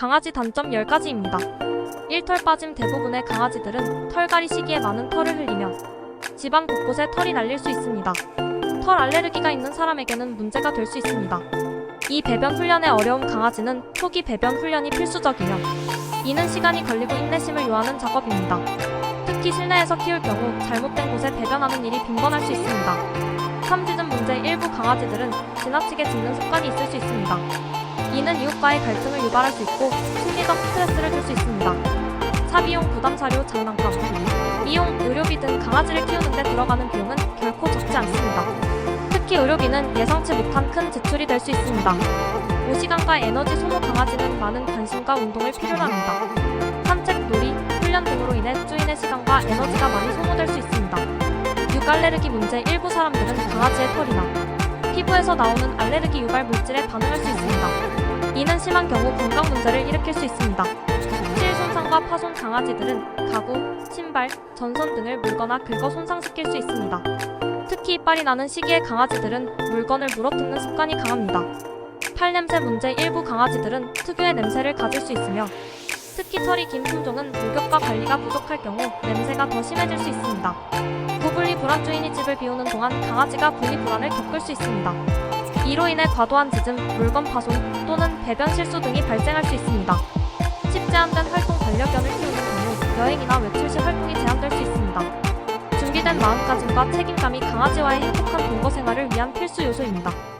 강아지 단점 10가지입니다. 1털 빠짐 대부분의 강아지들은 털갈이 시기에 많은 털을 흘리며 집안 곳곳에 털이 날릴 수 있습니다. 털 알레르기가 있는 사람에게는 문제가 될 수 있습니다. 이 배변 훈련에 어려운 강아지는 초기 배변 훈련이 필수적이며 이는 시간이 걸리고 인내심을 요하는 작업입니다. 특히 실내에서 키울 경우 잘못된 곳에 배변하는 일이 빈번할 수 있습니다. 삼지즘 문제 일부 강아지들은 지나치게 짖는 습관이 있을 수 있습니다. 이는 이웃과의 갈등을 유발할 수 있고 심리적 스트레스를 줄 수 있습니다. 사비용 부담 사료 장난감, 미용, 의료비 등 강아지를 키우는 데 들어가는 비용은 결코 적지 않습니다. 특히 의료비는 예상치 못한 큰 지출이 될 수 있습니다. 오시간과 에너지 소모 강아지는 많은 관심과 운동을 필요로 합니다. 산책, 놀이, 훈련 등으로 인해 주인의 시간과 에너지가 많이 소모될 수 있습니다. 육알레르기 문제 일부 사람들은 강아지의 털이나 피부에서 나오는 알레르기 유발 물질에 반응할 수 있습니다. 이는 심한 경우 건강 문제를 일으킬 수 있습니다. 실 손상과 파손 강아지들은 가구, 신발, 전선 등을 물거나 긁어 손상시킬 수 있습니다. 특히 이빨이 나는 시기에 강아지들은 물건을 물어뜯는 습관이 강합니다. 팔 냄새 문제 일부 강아지들은 특유의 냄새를 가질 수 있으며 특히 털이 긴 품종은 목욕과 관리가 부족할 경우 냄새가 더 심해질 수 있습니다. 구분리 불안 주인이 집을 비우는 동안 강아지가 분리 불안을 겪을 수 있습니다. 이로 인해 과도한 짖음, 물건 파손 또는 배변 실수 등이 발생할 수 있습니다. 칩 제한된 활동 반려견을 키우는 경우 여행이나 외출 시 활동이 제한될 수 있습니다. 준비된 마음가짐과 책임감이 강아지와의 행복한 동거 생활을 위한 필수 요소입니다.